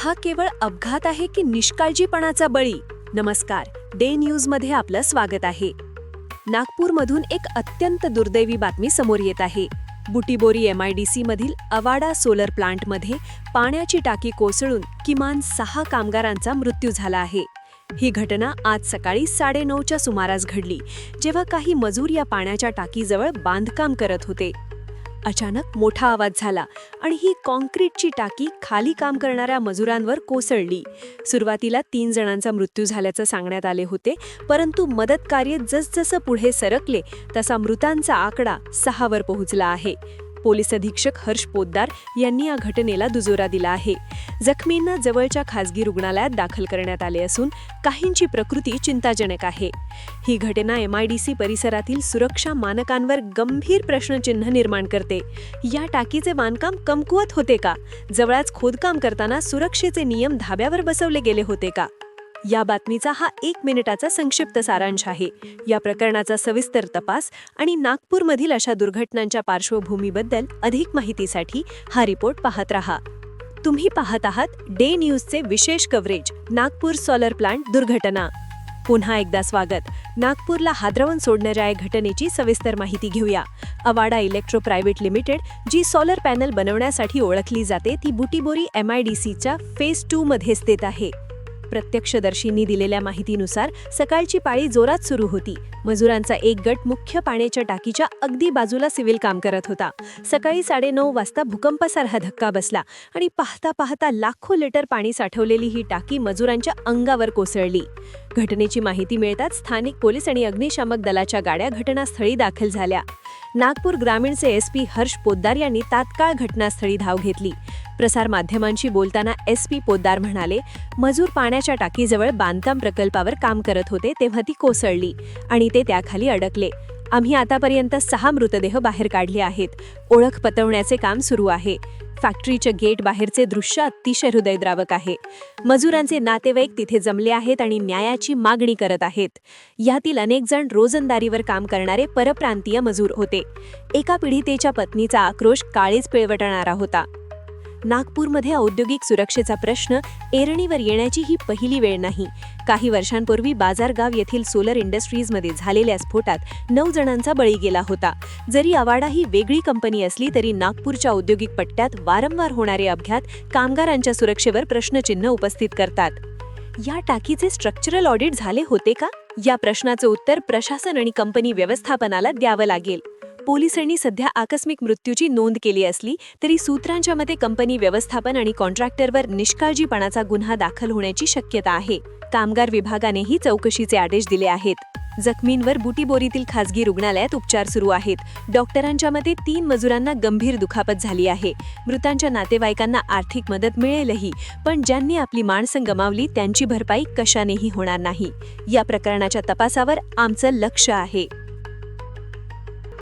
हा केवळ अपघात आहे की निष्काळजीपणाचा बळी? नमस्कार डे न्यूजमध्ये आपलं स्वागत आहे. नागपूरमधून एक अत्यंत दुर्दैवी बातमी समोर येत आहे. बुटीबोरी एम आय डी मधील अवाडा सोलर प्लांटमध्ये पाण्याची टाकी कोसळून किमान सहा कामगारांचा मृत्यू झाला आहे. ही घटना आज सकाळी साडेनऊच्या सुमारास घडली जेव्हा काही मजूर या पाण्याच्या टाकीजवळ बांधकाम करत होते. अचानक मोठा आवाज झाला आणि ही कॉन्क्रीटची टाकी खाली काम करणाऱ्या मजुरांवर कोसळली. सुरुवातीला तीन जणांचा मृत्यू झाल्याचं सांगण्यात आले होते परंतु मदत कार्य जसजसं पुढे सरकले तसा मृतांचा आकडा सहावर पोहोचला आहे. पोलीस अधीक्षक हर्ष पोद्दार यांनी या घटनेला दुजोरा दिला आहे. जखमींना जवळच्या खासगी रुग्णालयात दाखल करण्यात आले असून काहींची प्रकृती चिंताजनक आहे. ही घटना एमआयडीसी परिसरातील सुरक्षा मानकांवर गंभीर प्रश्नचिन्ह निर्माण करते. या टाकीचे बांधकाम कमकुवत होते का? जवळच खोदकाम करताना सुरक्षेचे नियम धाब्यावर बसवले गेले होते का? या बातमीचा हा एक मिनिटाचा संक्षिप्त सारांश आहे. या प्रकरणाचा सविस्तर तपास आणि नागपूरमधील अशा दुर्घटनांच्या पार्श्वभूमीबद्दल अधिक माहितीसाठी हा रिपोर्ट पाहत रहा. तुम्ही पाहत आहात डे न्यूजचे विशेष कव्हरेज नागपूर सोलर प्लांट दुर्घटना. पुन्हा एकदा स्वागत. नागपूरला हादरवून सोडणाऱ्या या घटनेची सविस्तर माहिती घेऊया. अवाडा इलेक्ट्रो प्रायव्हेट लिमिटेड जी सोलर पॅनल बनवण्यासाठी ओळखली जाते ती Butibori M I D phase two मध्ये स्थित आहे. प्रत्यक्षदर्शींनी दिलेल्या माहितीनुसार सकाळची पाळी जोरात सुरू होती. मजुरांचा एक गट मुख्य पाण्याच्या टाकीच्या अगदी बाजूला सिव्हिल काम करत होता. सकाळी साडेनऊ वाजता भूकंपासारखा धक्का बसला आणि पाहता पाहता लाखो लिटर पाणी साठवलेली ही टाकी मजुरांच्या अंगावर कोसळली. घटनेची माहिती मिळताच स्थानिक पोलीस आणि अग्निशामक दलाच्या गाड्या घटनास्थळी दाखल झाल्या. नागपूर ग्रामीणचे एस पी हर्ष पोद्दार यांनी तात्काळ घटनास्थळी धाव घेतली. प्रसारमाध्यमांशी बोलताना एस पी पोद्दार म्हणाले मजूर पाण्याच्या टाकीजवळ बांधकाम प्रकल्पावर काम करत होते तेव्हा ती कोसळली आणि ते त्याखाली अडकले. आम्ही आतापर्यंत सहा मृतदेह बाहेर काढले आहेत. ओळख पटवण्याचे काम सुरू आहे. फॅक्टरीच्या गेट बाहेरचे दृश्य अतिशय हृदयद्रावक आहे. मजुरांचे नातेवाईक तिथे जमले आहेत आणि न्यायाची मागणी करत आहेत. यातील अनेक जण रोजंदारीवर काम करणारे परप्रांतीय मजूर होते. एका पीडितेच्या पत्नीचा आक्रोश काळीच पिळवटणारा होता. नागपूरमध्ये औद्योगिक सुरक्षेचा प्रश्न एरणीवर येण्याची ही पहिली वेळ नाही. काही वर्षांपूर्वी बाजारगाव येथील सोलर इंडस्ट्रीजमध्ये झालेल्या स्फोटात नऊ जणांचा बळी गेला होता. जरी अवाडा ही वेगळी कंपनी असली तरी नागपूरच्या औद्योगिक पट्ट्यात वारंवार होणारे अपघात कामगारांच्या सुरक्षेवर प्रश्नचिन्ह उपस्थित करतात. या टाकीचे स्ट्रक्चरल ऑडिट झाले होते का? या प्रश्नाचं उत्तर प्रशासन आणि कंपनी व्यवस्थापनाला द्यावं लागेल. पोलिसांनी सध्या आकस्मिक मृत्यूची नोंद केली असली तरी सूत्रांच्या मते कंपनी व्यवस्थापन आणि कॉन्ट्रॅक्टरवर निष्काळजीपणाचा गुन्हा दाखल होण्याची शक्यता आहे. कामगार विभागानेही चौकशीचे आदेश दिले आहेत. जखमींवर बुटीबोरीतील खासगी रुग्णालयात उपचार सुरू आहेत. डॉक्टरांच्या मते तीन मजुरांना गंभीर दुखापत झाली आहे. मृतांच्या नातेवाईकांना आर्थिक मदत मिळेलही पण ज्यांनी आपली माणसं गमावली त्यांची भरपाई कशानेही होणार नाही. या प्रकरणाच्या तपासावर आमचं लक्ष आहे.